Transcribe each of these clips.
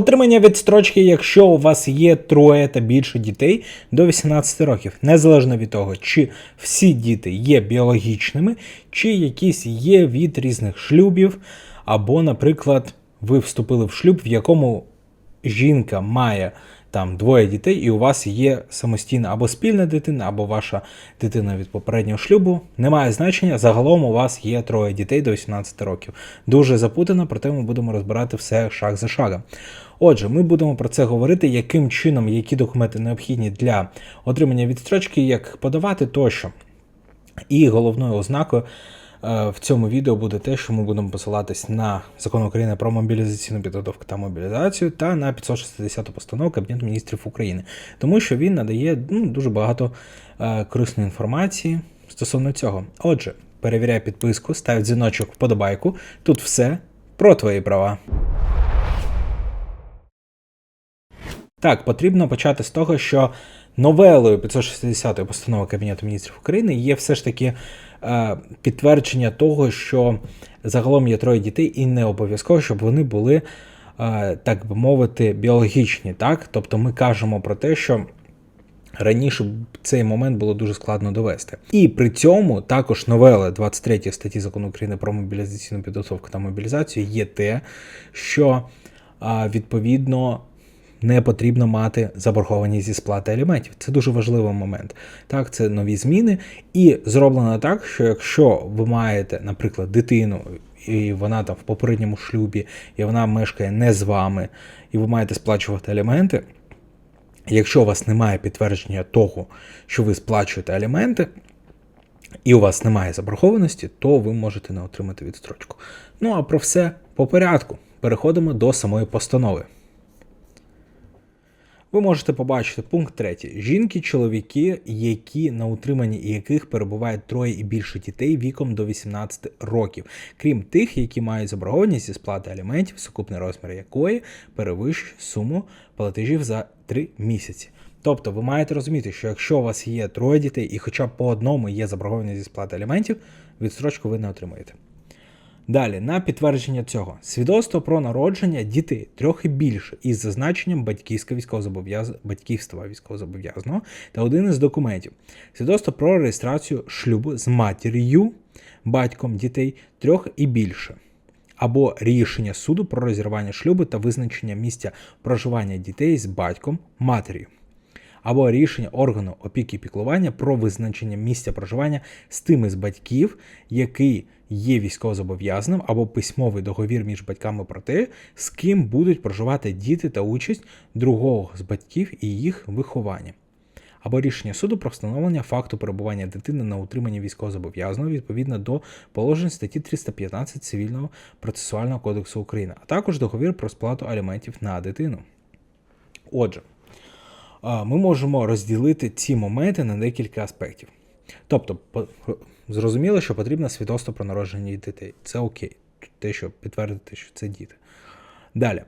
Отримання відстрочки, якщо у вас є троє та більше дітей до 18 років, незалежно від того, чи всі діти є біологічними, чи якісь є від різних шлюбів, або, наприклад, ви вступили в шлюб, в якому жінка має там двоє дітей, і у вас є самостійна або спільна дитина, або ваша дитина від попереднього шлюбу. Немає значення. Загалом у вас є троє дітей до 18 років. Дуже запутано, проте ми будемо розбирати все шаг за шагом. Отже, ми будемо про це говорити, яким чином, які документи необхідні для отримання відстрочки, як подавати тощо. І головною ознакою в цьому відео буде те, що ми будемо посилатись на закон України про мобілізаційну підготовку та мобілізацію та на 560 постанову Кабінету міністрів України, тому що він надає ну, дуже багато е, корисної інформації стосовно цього. Отже, перевіряй підписку, став дзвіночок вподобайку. Тут все про твої права. Так, потрібно почати з того, що новелою 560 постанови Кабінету міністрів України є все ж таки е, підтвердження того, що загалом є троє дітей, і не обов'язково, щоб вони були, е, так би мовити, біологічні. Так? Тобто ми кажемо про те, що. Раніше цей момент було дуже складно довести. І при цьому також новела 23 статті закону України про мобілізаційну підготовку та мобілізацію є те, що відповідно не потрібно мати заборгованість зі сплати аліментів. Це дуже важливий момент. Так, це нові зміни, і зроблено так, що якщо ви маєте, наприклад, дитину, і вона там в попередньому шлюбі, і вона мешкає не з вами, і ви маєте сплачувати аліменти. Якщо у вас немає підтвердження того, що ви сплачуєте аліменти, і у вас немає заборгованості, то ви можете не отримати відстрочку. Ну а про все по порядку. Переходимо до самої постанови. Ви можете побачити пункт 3. Жінки, чоловіки, які на утриманні яких перебувають троє і більше дітей віком до 18 років, крім тих, які мають заборгованість зі сплати аліментів, сукупний розмір якої перевищує суму платежів за 3 місяці. Тобто ви маєте розуміти, що якщо у вас є троє дітей і хоча б по одному є заборгованість зі сплати аліментів, відстрочку ви не отримаєте. Далі, на підтвердження цього, свідоцтво про народження дітей трохи більше із зазначенням батьківська військовозобов'яз... батьківства військовозобов'язаного та один із документів. Свідоцтво про реєстрацію шлюбу з матір'ю, батьком дітей трьох і більше. Або рішення суду про розірвання шлюбу та визначення місця проживання дітей з батьком матір'ю або рішення органу опіки і піклування про визначення місця проживання з тими з батьків, який є військовозобов'язаним, або письмовий договір між батьками про те, з ким будуть проживати діти та участь другого з батьків і їх виховання. Або рішення суду про встановлення факту перебування дитини на утриманні військовозобов'язаного відповідно до положень статті 315 Цивільного процесуального кодексу України, а також договір про сплату аліментів на дитину. Отже, ми можемо розділити ці моменти на декілька аспектів. Тобто, зрозуміло, що потрібно свідоцтво про народження дітей. Це окей, те, що підтвердити, що це діти. Далі.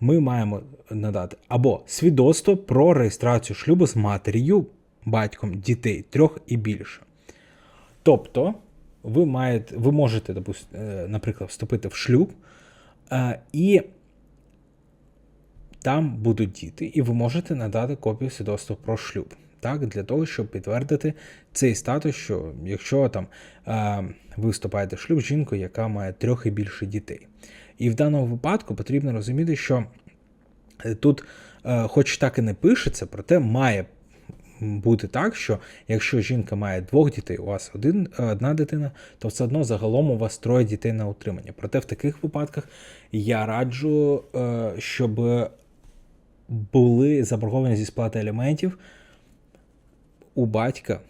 Ми маємо надати або свідоцтво про реєстрацію шлюбу з матір'ю, батьком дітей трьох і більше. Тобто, ви маєте, ви можете, е, наприклад, вступити в шлюб е, і там будуть діти, і ви можете надати копію свідоцтва про шлюб. Так, для того, щоб підтвердити цей статус, що якщо там е, ви вступаєте в шлюб з жінкою, яка має трьох і більше дітей. І в даному випадку потрібно розуміти, що е, тут, е, хоч так і не пишеться, проте має бути так, що якщо жінка має двох дітей, у вас один, одна дитина, то все одно загалом у вас троє дітей на утримання. Проте в таких випадках я раджу, щоб були заборговані зі сплати аліментів у батька,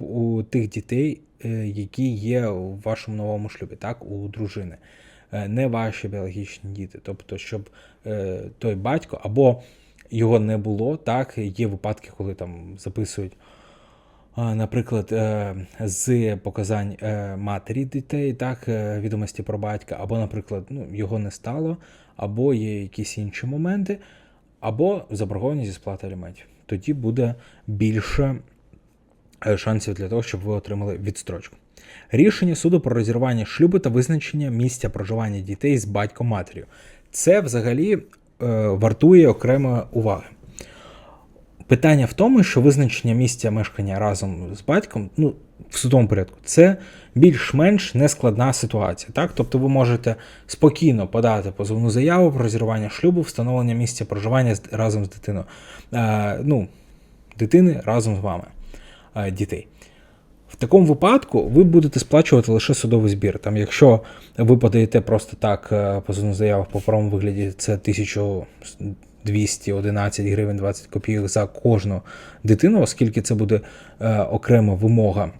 у тих дітей, е, які є у вашому новому шлюбі, так, у дружини, е, не ваші біологічні діти. Тобто, щоб е, той батько або його не було, так, є випадки, коли там записують. Наприклад, з показань матері дітей, так, відомості про батька, або, наприклад, ну, його не стало, або є якісь інші моменти або заборгованість зі сплати аліментів. Тоді буде більше е, шансів для того, щоб ви отримали відстрочку. Рішення суду про розірвання шлюбу та визначення місця проживання дітей з батьком матір'ю. Це взагалі е, вартує окремої уваги. Питання в тому, що визначення місця мешкання разом з батьком, ну, в судовому порядку, це більш-менш нескладна ситуація. Так? Тобто ви можете спокійно подати позовну заяву про розірвання шлюбу, встановлення місця проживання разом з дитиною. Е, ну, дитини разом з вами, е, дітей. В такому випадку ви будете сплачувати лише судовий збір. Там, якщо ви подаєте просто так е, позовну заяву в паперовому вигляді, це 1211 гривень 20 копійок за кожну дитину, оскільки це буде е, окрема вимога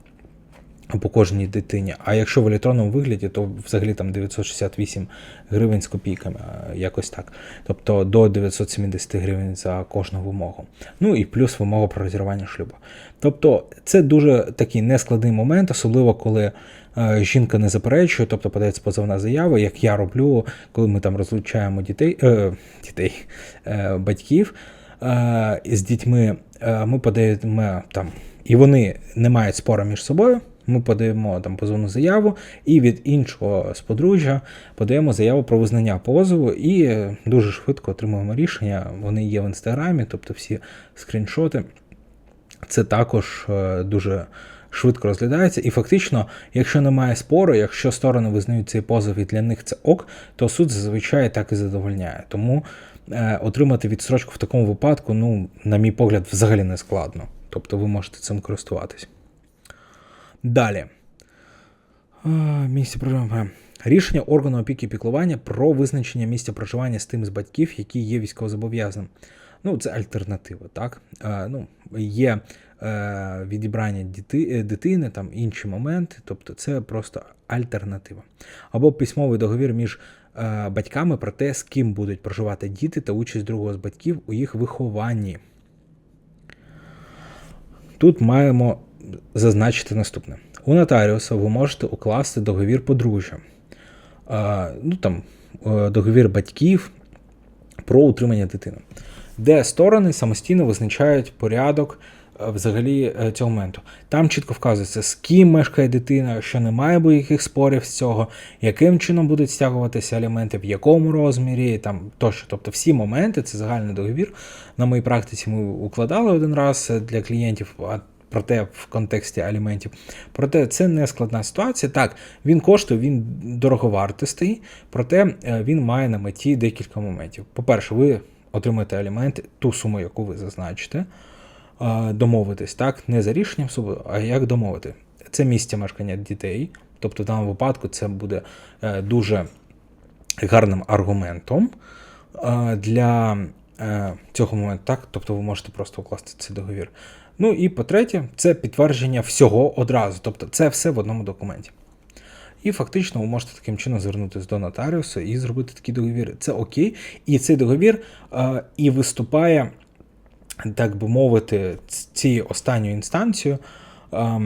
по кожній дитині. А якщо в електронному вигляді, то взагалі там 968 гривень з копійками, е, якось так. Тобто до 970 гривень за кожну вимогу. Ну і плюс вимога про розірвання шлюбу. Тобто це дуже такий нескладний момент, особливо коли жінка не заперечує, тобто подається позовна заява, як я роблю, коли ми там розлучаємо дітей, е, дітей е, батьків е, з дітьми, е, ми подаємо там, і вони не мають спору між собою. Ми подаємо там позовну заяву, і від іншого з подружжя подаємо заяву про визнання позову, і е, дуже швидко отримуємо рішення. Вони є в інстаграмі, тобто всі скріншоти. Це також е, дуже швидко розглядається. І фактично, якщо немає спору, якщо сторони визнають цей позов і для них це ок, то суд зазвичай так і задовольняє. Тому е, отримати відстрочку в такому випадку, ну, на мій погляд, взагалі не складно. Тобто ви можете цим користуватись. Далі. Місце проживання. Рішення органу опіки і піклування про визначення місця проживання з тим з батьків, які є військовозобов'язаним. Ну, це альтернатива, так? Е, ну, є е, відібрання діти, е, дитини, там інші моменти, тобто це просто альтернатива. Або письмовий договір між е, батьками про те, з ким будуть проживати діти та участь другого з батьків у їх вихованні. Тут маємо зазначити наступне: у нотаріуса ви можете укласти договір подружжя, а, ну там е, договір батьків про утримання дитини, де сторони самостійно визначають порядок е, взагалі е, цього моменту. Там чітко вказується, з ким мешкає дитина, що немає будь-яких спорів з цього, яким чином будуть стягуватися аліменти, в якому розмірі, там тощо. Тобто всі моменти, це загальний договір. На моїй практиці ми укладали один раз для клієнтів. Проте в контексті аліментів. Проте це не складна ситуація. Так, він коштує, він дороговартостий, проте е, він має на меті декілька моментів. По-перше, ви отримаєте аліменти, ту суму, яку ви зазначите, е, домовитись, так, не за рішенням суду, а як домовити. Це місце мешкання дітей, тобто в даному випадку це буде е, дуже гарним аргументом для цього моменту, так, тобто ви можете просто укласти цей договір. Ну і по-третє, це підтвердження всього одразу, тобто це все в одному документі. І фактично ви можете таким чином звернутися до нотаріуса і зробити такий договір. Це окей. І цей договір е, і виступає, так би мовити, цією останньою інстанцією. Е,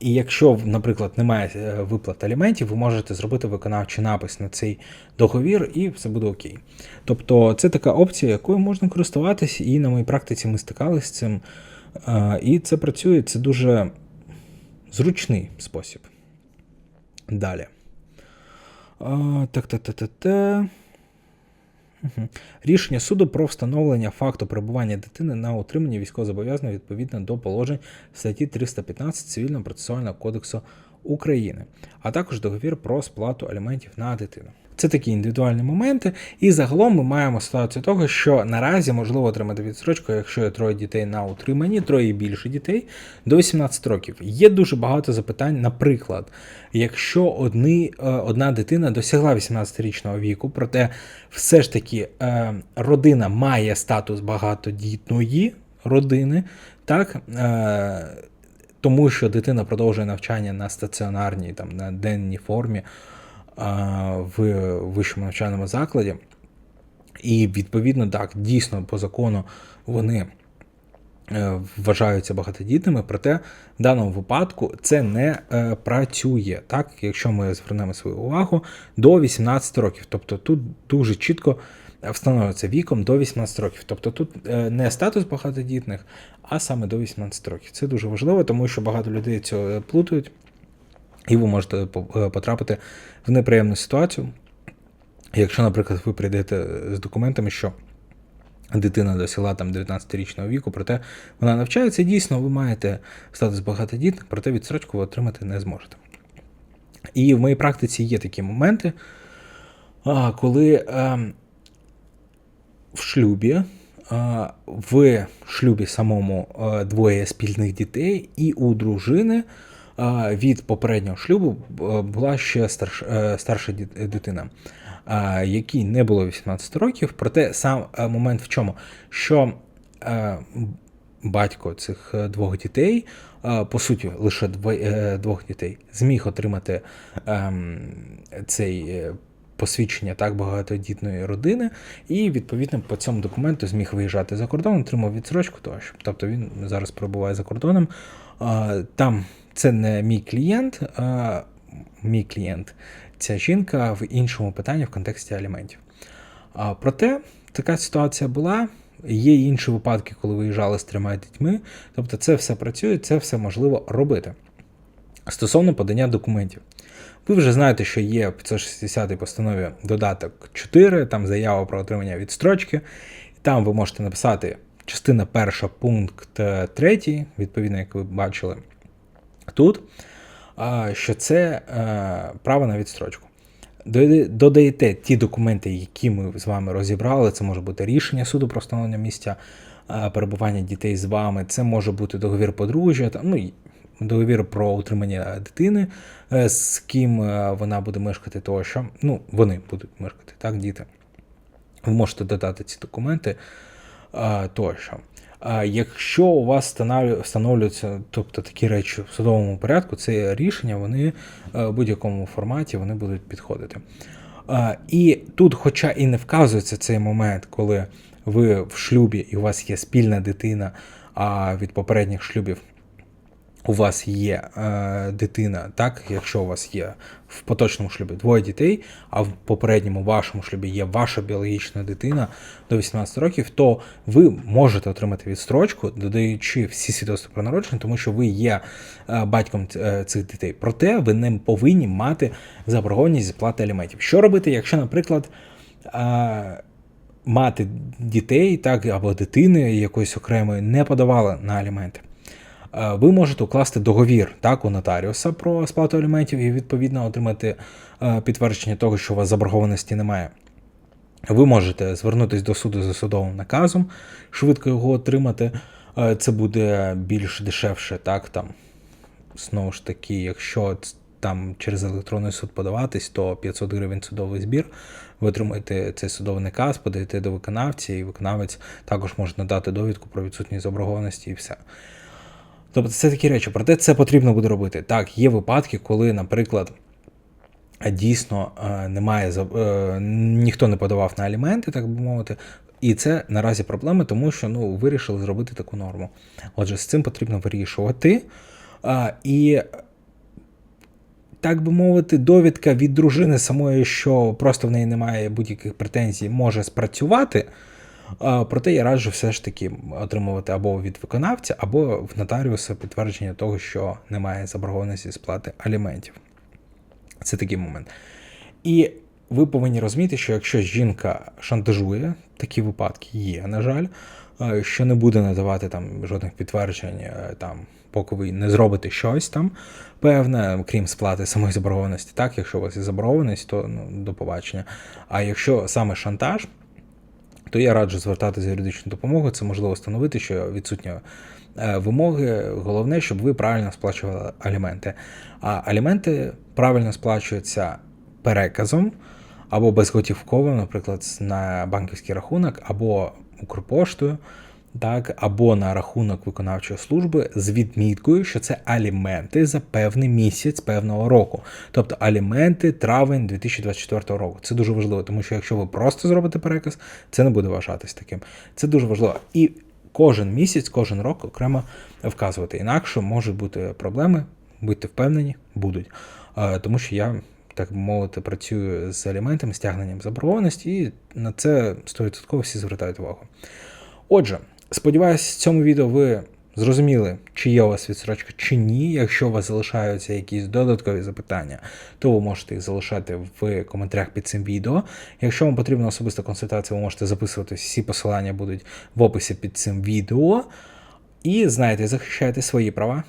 і якщо, наприклад, немає е, виплат аліментів, ви можете зробити виконавчий напис на цей договір, і все буде окей. Тобто це така опція, якою можна користуватися, і на моїй практиці ми стикалися з цим. І це працює, це дуже зручний спосіб. Далі. Так, так, так, так, так. Рішення суду про встановлення факту перебування дитини на утриманні військовозобов'язаного відповідно до положень статті 315 Цивільного процесуального кодексу України, а також договір про сплату аліментів на дитину. Це такі індивідуальні моменти, і загалом ми маємо ситуацію того, що наразі можливо отримати відстрочку, якщо є троє дітей на утриманні, троє більше дітей до 18 років. Є дуже багато запитань. Наприклад, якщо одні, е, одна дитина досягла 18-річного віку, проте все ж таки е, родина має статус багатодітної родини, так. Е, тому що дитина продовжує навчання на стаціонарній, там на денній формі в вищому навчальному закладі. І відповідно, так, дійсно, по закону вони е, вважаються багатодітними, проте в даному випадку це не е, працює, так, якщо ми звернемо свою увагу до 18 років. Тобто тут дуже чітко встановлюється віком до 18 років. Тобто тут е, не статус багатодітних, а саме до 18 років. Це дуже важливо, тому що багато людей цього плутають. І ви можете потрапити в неприємну ситуацію, Якщо, наприклад, ви прийдете з документами, що дитина досягла там 19-річного віку, проте вона навчається, дійсно, ви маєте статус багатодітних, проте відстрочку ви отримати не зможете. І в моїй практиці є такі моменти, коли ем, в шлюбі, в шлюбі самому двоє спільних дітей, і у дружини від попереднього шлюбу була ще старш, е, старша дитина, якій не було 18 років. Проте сам е, момент в чому, що е, батько цих е, двох дітей, е, по суті, лише е, двох дітей, зміг отримати ем, цей е, посвідчення так багатодітної родини, і відповідно по цьому документу зміг виїжджати за кордон, отримав відсрочку тощо. Тобто він зараз перебуває за кордоном. Там це не мій клієнт, а мій клієнт. Ця жінка в іншому питанні в контексті аліментів. А, проте така ситуація була. Є інші випадки, коли виїжджали з трьома дітьми. Тобто це все працює, це все можливо робити. Стосовно подання документів. Ви вже знаєте, що є в 560 постанові додаток 4, там заява про отримання відстрочки. Там ви можете написати частина перша, пункт 3, відповідно, як ви бачили тут, що це е, право на відстрочку. Додаєте ті документи, які ми з вами розібрали. Це може бути рішення суду про встановлення місця е, перебування дітей з вами, це може бути договір подружжя, ну, договір про утримання дитини, е, з ким вона буде мешкати тощо. Ну, вони будуть мешкати, так, діти. Ви можете додати ці документи тощо. Якщо у вас встановлю- встановлюються тобто, такі речі в судовому порядку, це рішення, вони е, в будь-якому форматі вони будуть підходити. І тут, хоча і не вказується цей момент, коли ви в шлюбі і у вас є спільна дитина, від попередніх шлюбів у вас є е, дитина, так, якщо у вас є в поточному шлюбі двоє дітей, а в попередньому вашому шлюбі є ваша біологічна дитина до 18 років, то ви можете отримати відстрочку, додаючи всі свідоцтва про народження, тому що ви є е, батьком е, цих дітей. Проте ви не повинні мати заборгованість сплати аліментів. Що робити, якщо, наприклад, е, мати дітей, так або дитини якоїсь окремої не подавала на аліменти? Е, ви можете укласти договір так, у нотаріуса про сплату аліментів і відповідно отримати е, підтвердження того, що у вас заборгованості немає. Ви можете звернутися до суду за судовим наказом, швидко його отримати. Е, Це буде більш дешевше, так там. Знову ж таки, якщо там через електронний суд подаватись, то 500 гривень судовий збір. Ви отримаєте цей судовий наказ, подаєте до виконавця, і виконавець також може надати довідку про відсутність заборгованості і все. Тобто це такі речі, проте це потрібно буде робити. Так, є випадки, коли, наприклад, дійсно е, немає е, ніхто не подавав на аліменти, так би мовити. І це наразі проблеми, тому що ну, вирішили зробити таку норму. Отже, з цим потрібно вирішувати. І, так би мовити, довідка від дружини самої, що просто в неї немає будь-яких претензій, може спрацювати. Проте я раджу все ж таки отримувати або від виконавця, або в нотаріуса підтвердження того, що немає заборгованості сплати аліментів. Це такий момент. І ви повинні розуміти, що якщо жінка шантажує, такі випадки є, на жаль, що не буде надавати там жодних підтверджень, е, там, поки ви не зробите щось там певне, крім сплати самої заборгованості. Так, якщо у вас є заборгованість, то ну, до побачення. А якщо саме шантаж, то я раджу звертатися за юридичну допомогу. Це можливо встановити, що відсутні е, вимоги. Головне, щоб ви правильно сплачували аліменти. А аліменти правильно сплачуються переказом або безготівковим, наприклад, на банківський рахунок, або Укрпоштою. Так, або на рахунок виконавчої служби з відміткою, що це аліменти за певний місяць певного року. Тобто аліменти травень 2024 року. Це дуже важливо, тому що якщо ви просто зробите переказ, це не буде вважатись таким. Це дуже важливо. І кожен місяць, кожен рок окремо вказувати. Інакше можуть бути проблеми, будьте впевнені, будуть. Е, Тому що я, так мовити, працюю з аліментами, стягненням заборгованості, і на це 100% всі звертають увагу. Отже, сподіваюся, в цьому відео ви зрозуміли, чи є у вас відсрочка, чи ні. Якщо у вас залишаються якісь додаткові запитання, то ви можете їх залишати в коментарях під цим відео. Якщо вам потрібна особиста консультація, ви можете записуватись. Всі посилання будуть в описі під цим відео. І знаєте, захищайте свої права.